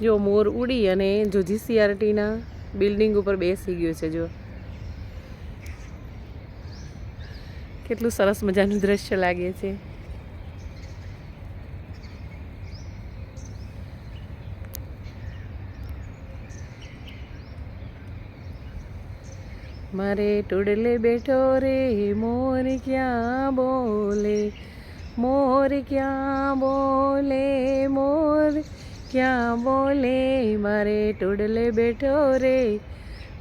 જો મોર ઉડી અને જો જીસીઆરટીના બિલ્ડિંગ ઉપર બેસી ગયો છે, જો. કેટલું સરસ મજાનું દ્રશ્ય લાગે છે. મારે ટુડલે બેઠો રે, મોર ક્યાં બોલે? મોર ક્યાં બોલે, મોર ક્યાં બોલે? મારે ટુડલે બેઠો રે.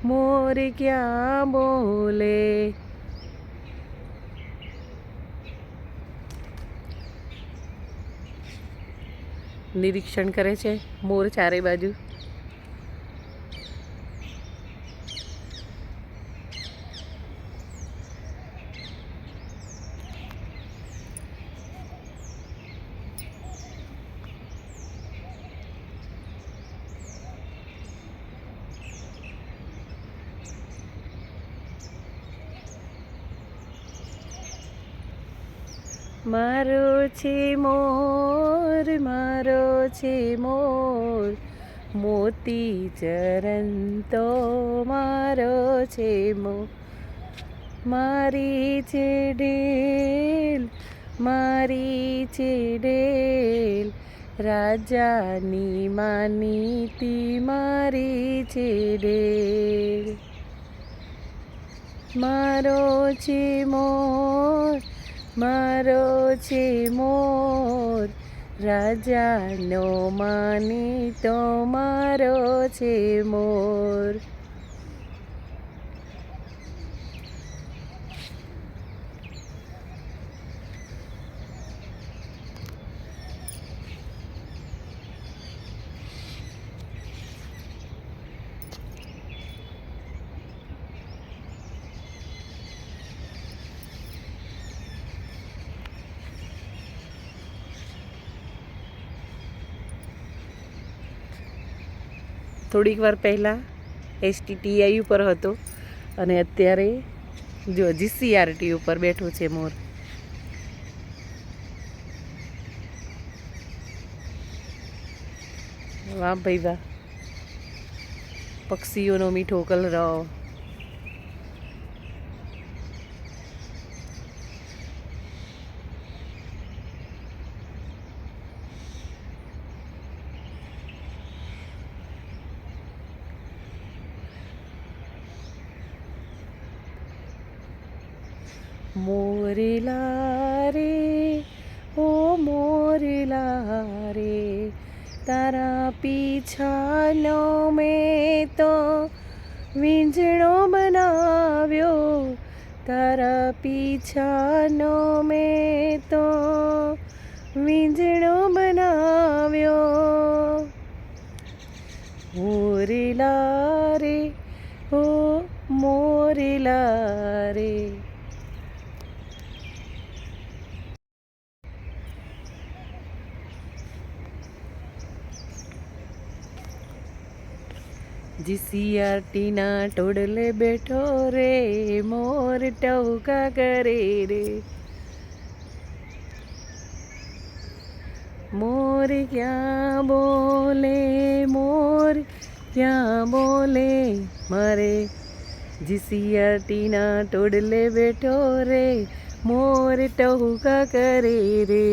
મોર ક્યાં બોલે? નિરીક્ષણ કરે છે મોર ચારે બાજુ. મારો છે મોર મારો છે મોર મોતી ચરણ તો મારો છે મોર મારી છે ડેલ મારી છે ડેલ રાજાની માનીતી મારી છે ડેલ મારો છે મોર મારો છે મોર રાજાનો માની તો મારો છે મોર થોડીક વાર પહેલાં એસટીટીઆઈ ઉપર હતો અને અત્યારે જો જીસીઆરટી ઉપર બેઠો છે મોર. વાહ ભાઈ વાહ. પક્ષીઓનો મીઠો કલરવ મોરેલા રે ઓ મોરેલા રે તારા પીછાનો મેં તો વીંજણો બનાવ્યો તારા પીછાનો મેં તો વીંજણો બનાવ્યો મોરેલા રે ઓ મોરેલા રે જીસીઆરટીના ટોડલે બેઠો રે મોર ટવકા કરે રે મોર ક્યાં બોલે મોર ક્યાં બોલે મારે જીસીઆરટીના ટોડલે બેઠો રે મોર ટવકા કરે રે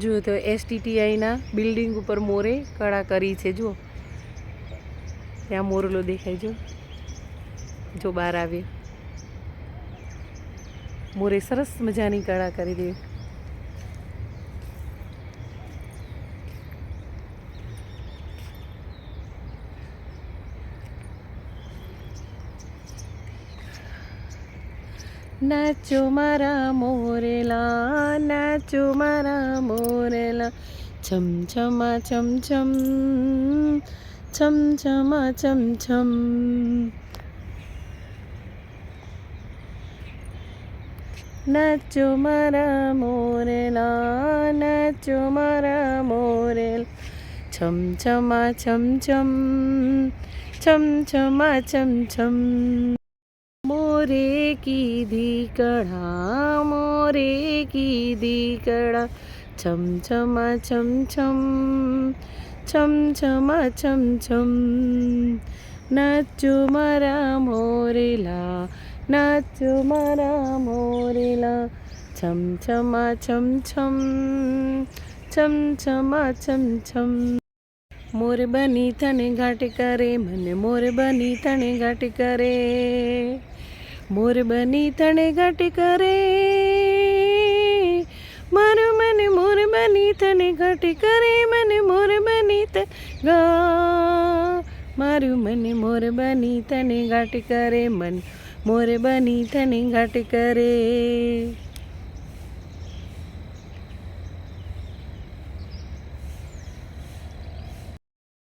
જુઓ તો એસટીટીઆઈના બિલ્ડિંગ ઉપર મોરે કળા કરી છે, જુઓ. ત્યાં મોરલો દેખાય જો જો બહાર આવે. મોરે સરસ મજાની કળા કરી દે. નાચો મારા મોરેલા નાચો મારા મોરેલા છમ છમા છમ છમ છમ છમા છમ છમ નાચો મારા મોરેલા નાચો મારા મોરેલ છમ છમા છમ છમ છમ છમા છમ છમ મોર કીધી કળા મોરે કીધી કળા છમછમા છમછમ છમછમા છમછમ છમ છમા છમ છમ નાચો મારા મોરેલા નાચો મારા મોરેલા છમછમા છમછમ છમછમા છમછમ છમ છમા છમ છમ મોર બની તને ઘાટ કરે મને મોર બની તને ઘાટ કરે મોર બની તને ઘાટ કરે. મારું મને મોર બની તને ઘાટ કરે. મને મોર બની ત મારું મને મોર બની તને ઘાટ કરે. મન મોર બની તને ઘાટ કરે.